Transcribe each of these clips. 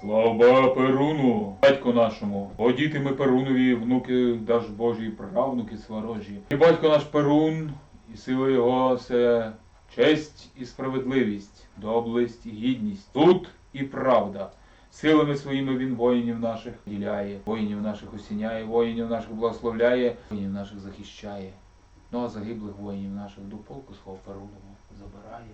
Слава Перуну, батько нашому, о діти ми Перунові, внуки даж Божі, правнуки сварожі. І батько наш Перун, і сила його це честь і справедливість, доблесть і гідність, суд і правда. Силами своїми він воїнів наших діляє, воїнів наших осіняє, воїнів наших благословляє, воїнів наших захищає. Ну а загиблих воїнів наших до полку свого Перунового забирає.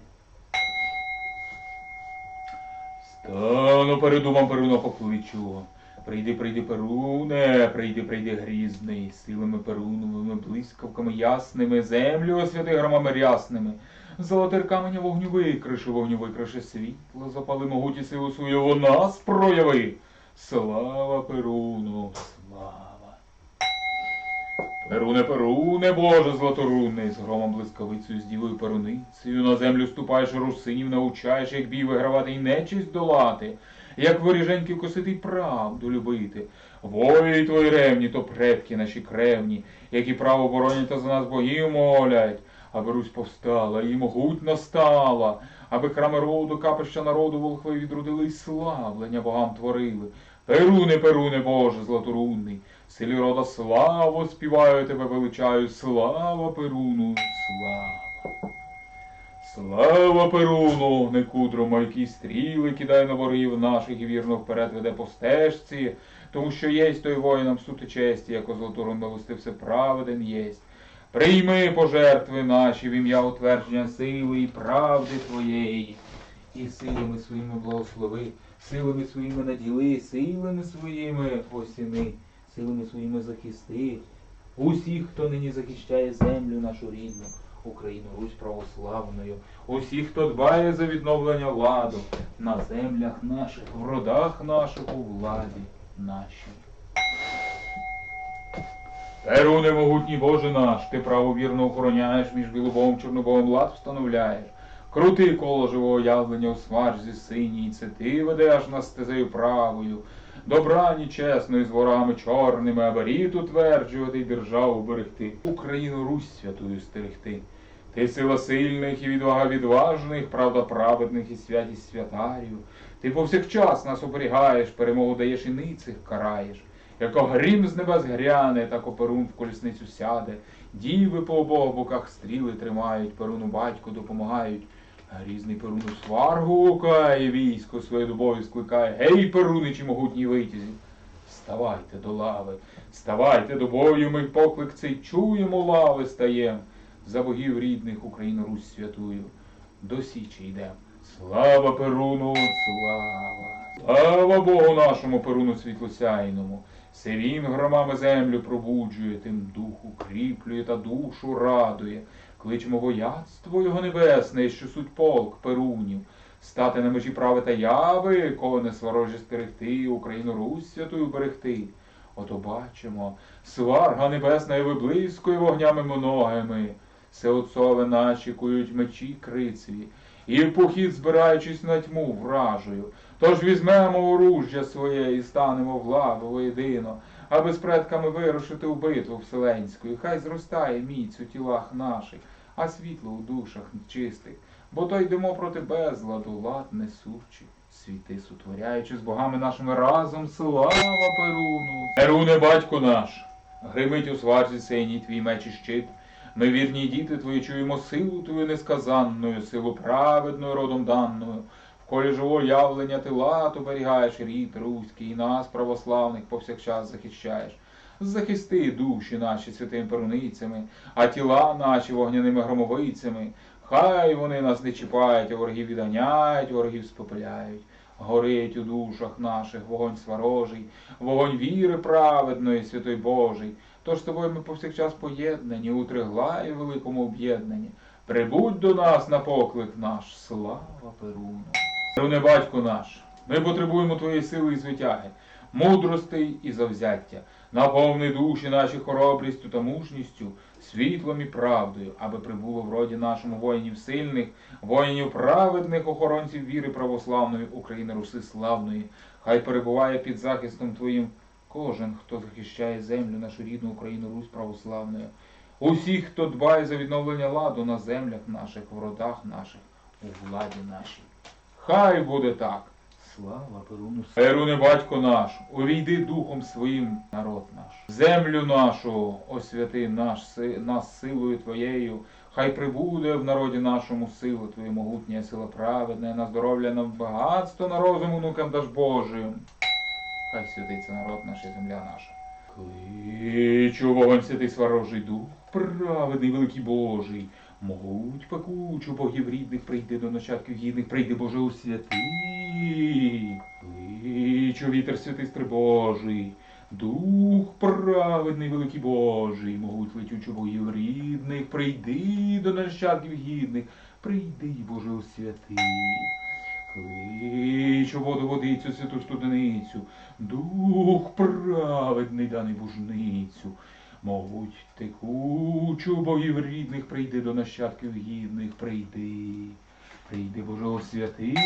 Стану ну вам Перуна покличу. Прийди, прийди, Перуне, прийди, прийди грізний, силами Перуновими, блискавками ясними, землю освяти громами рясними. Золотир каменя вогню викриши, вогню викриши світло, запали могуті силу свою, вона нас прояви. Слава Перуну. Перуне, Перуне, Боже златорунний, з громом блискавицею, з дівою перуницею, на землю ступаєш, русинів научаєш, як бій вигравати і нечисть долати, як воріженьків косити й правду любити. Вої твої ревні, то предки наші кревні, які право боронять та за нас богів молять, аби Русь повстала і могутно стала, аби храми роду, капища народу волхви відродили й славлення богам творили. Перуне, Перуне, Боже златорунний, Селі рода славу співаю тебе величаю, слава Перуну, слава. Слава Перуну, не кудро які стріли кидай на ворогів наших і вірно вперед веде по стежці, тому що єсть той воїнам сути честі, як милости все праведен єсть. Прийми пожертви наші в ім'я утвердження сили і правди твоєї, і силами своїми благослови, силами своїми наділи, силами своїми осіни силами своїми захисти. Усіх, хто нині захищає землю нашу рідну, Україну, Русь православною, усіх, хто дбає за відновлення ладу на землях наших, в родах наших, у владі нашій. Перуне могутній Боже наш, ти правовірно охороняєш між білобом чорнобовим лад встановляєш. Крути коло живого явлення у смаржі синій, це ти ведеш нас стезею правою. Добра нечесної з ворами чорними, а баріт утверджувати й державу берегти. Україну Русь святую стерегти. Ти сила сильних і відвага відважних, правда праведних і святість святарів. Ти повсякчас нас оберігаєш, перемогу даєш і ницих караєш. Яко грім з небес гряне, так оперун в колісницю сяде. Діви по обох боках стріли тримають, перуну батьку допомагають. Грізний Перун у сваргу гукає, військо своє дубові скликає. Гей, Перуничі могутній витязі! Ставайте до лави, ставайте до бою, ми поклик цей чуємо, лави стаєм. За богів рідних Україну Русь святую. До січі йдем. Слава Перуну, слава! Слава Богу нашому Перуну світлосяйному! Се він громами землю пробуджує, тим духу кріплює та душу радує. Кличемо вояцтво його небесне, що суть полк перунів, стати на межі прави та яви, кого не сварожі стерегти, Україну Русь святую берегти. Ото бачимо, сварга небесна і виблискує вогнями многими, все отцове наші кують мечі крицеві, і в похід збираючись на тьму вражою. Тож візьмемо оружжя своє і станемо в лаву воєдино, аби з предками вирушити в битву вселенську, і хай зростає міць у тілах наших, а світло у душах чистих. Бо то йдемо проти безладу, лад несучи, світи сутворяючи з богами нашими разом, слава Перуну. Перуне, батько наш, гримить у сварзі синій твій меч і щит. Ми вірні діти твої чуємо силу твою несказанною, силу праведною родом даною. Колі живого явлення ти лад оберігаєш рід руський, і нас, православних, повсякчас захищаєш. Захисти душі наші святими перуницями, а тіла наші вогняними громовицями. Хай вони нас не чіпають, а ворогів відганяють, ворогів спопиляють. Горить у душах наших вогонь сварожий, вогонь віри праведної, святой Божий. Тож з тобою ми повсякчас поєднані, у триглаї великому об'єднанні. Прибудь до нас на поклик наш, слава Перуну. Перуне батько наш, ми потребуємо твоєї сили і звитяги, мудрости і завзяття. Наповни душі наші хоробрістю та мужністю, світлом і правдою, аби прибуло в роді нашому воїнів сильних, воїнів праведних, охоронців віри православної України Руси славної. Хай перебуває під захистом Твоїм кожен, хто захищає землю, нашу рідну Україну Русь православною. Усіх, хто дбає за відновлення ладу на землях наших, в родах наших, у владі нашій. Хай буде так. Слава Перуну. Перуне, батько наш, увійди духом своїм народ наш. Землю нашу освяти наш, нас силою Твоєю. Хай прибуде в народі нашому сила Твоя могутня, сила праведна, на здоров'я, на багатство, на розум онукам даж Божим. Хай святиться народ наш і земля наша. Кличу вогонь святий сварожий дух, праведний великий Божий. Могуть пекучу богів рідних, прийди до нащадків гідних, прийди Боже у святий. Кличу вітер святий Божий. Дух праведний, великий Божий, могуть летючу богів рідних, прийди до нащадків гідних, прийди, Боже, у святий. Кличу воду водицю, святу студеницю, дух праведний даний бужницю. Могуть текучу богів рідних, прийди до нащадків гідних, прийди, прийди, Боже, о святий.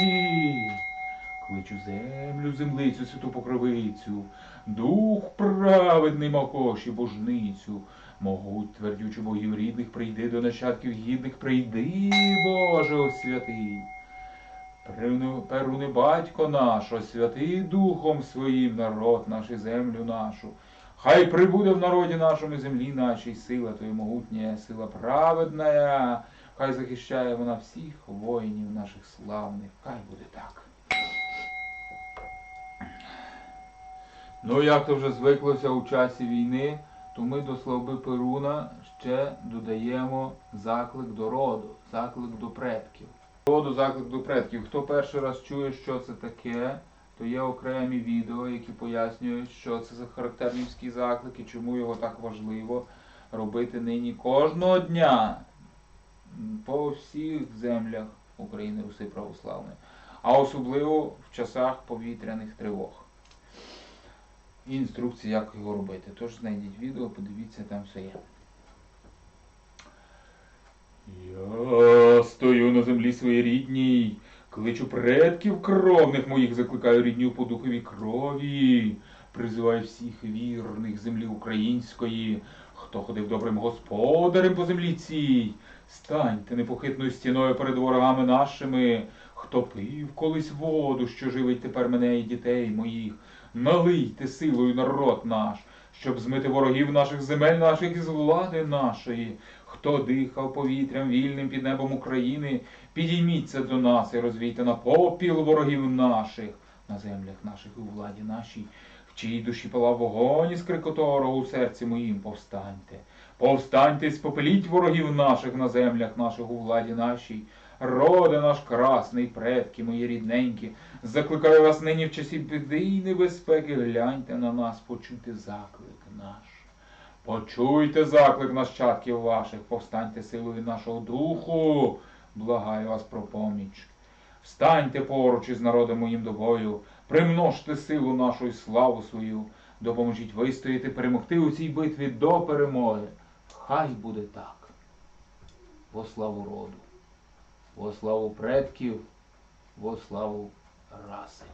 Кличу землю, землицю, святу покровицю, дух праведний макоші божницю, могуть твердючу богів рідних, прийди до нащадків гідних, прийди, Боже, о святий. Перуне, перуне батько наш, освяти духом своїм народ наш і землю нашу. Хай прибуде в народі нашому землі нашій сила Твоя могутня, сила праведна, хай захищає вона всіх воїнів наших славних. Хай буде так. Ну, як то вже звиклося у часі війни, то ми до слави Перуна ще додаємо заклик до роду, заклик до предків. Роду заклик до предків. Хто перший раз чує, що це таке, то є окремі відео, які пояснюють, що це за характернівський заклик і чому його так важливо робити нині кожного дня по всіх землях України Руси православної, а особливо в часах повітряних тривог. І інструкції, як його робити. Тож знайдіть відео, подивіться, там все є. Я стою на землі своїй рідній, кличу предків кровних моїх, закликаю рідню по духові крові, призиваю всіх вірних землі української, хто ходив добрим господарем по землі цій. Станьте непохитною стіною перед ворогами нашими, хто пив колись воду, що живить тепер мене і дітей моїх. Налийте силою народ наш, щоб змити ворогів наших земель наших із влади нашої. Хто дихав повітрям вільним під небом України, підійміться до нас і розвійте на попіл ворогів наших, на землях наших у владі нашій, в чиїй душі палав вогонь із крикотору у серці моїм повстаньте. Повстаньте і спопеліть ворогів наших на землях наших у владі нашій. Роде наш красний, предки мої рідненькі, закликаю вас нині в часі біди і небезпеки, гляньте на нас, почуйте заклик наш. Почуйте заклик нащадків ваших, повстаньте силою нашого духу, благаю вас про поміч. Встаньте поруч із народом моїм до бою, примножте силу нашу і славу свою, допоможіть вистояти, перемогти у цій битві до перемоги. Хай буде так. Во славу роду, во славу предків, во славу раси.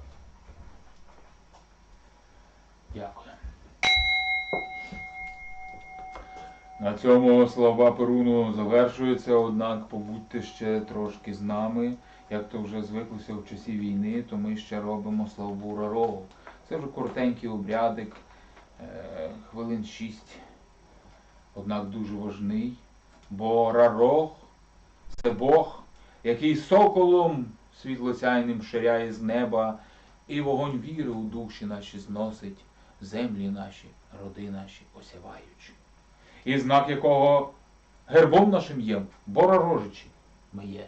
Дякую. На цьому слова Перуну завершується, однак побудьте ще трошки з нами. Як то вже звиклося в часі війни, то ми ще робимо славу Рарогу. Це вже коротенький обрядик, е, хвилин шість, однак дуже важний. Бо Рарог це Бог, який соколом світлосяйним ширяє з неба, і вогонь віри у душі наші зносить, землі наші, роди наші осяваючи і знак якого гербом нашим є, бора рожичі ми є.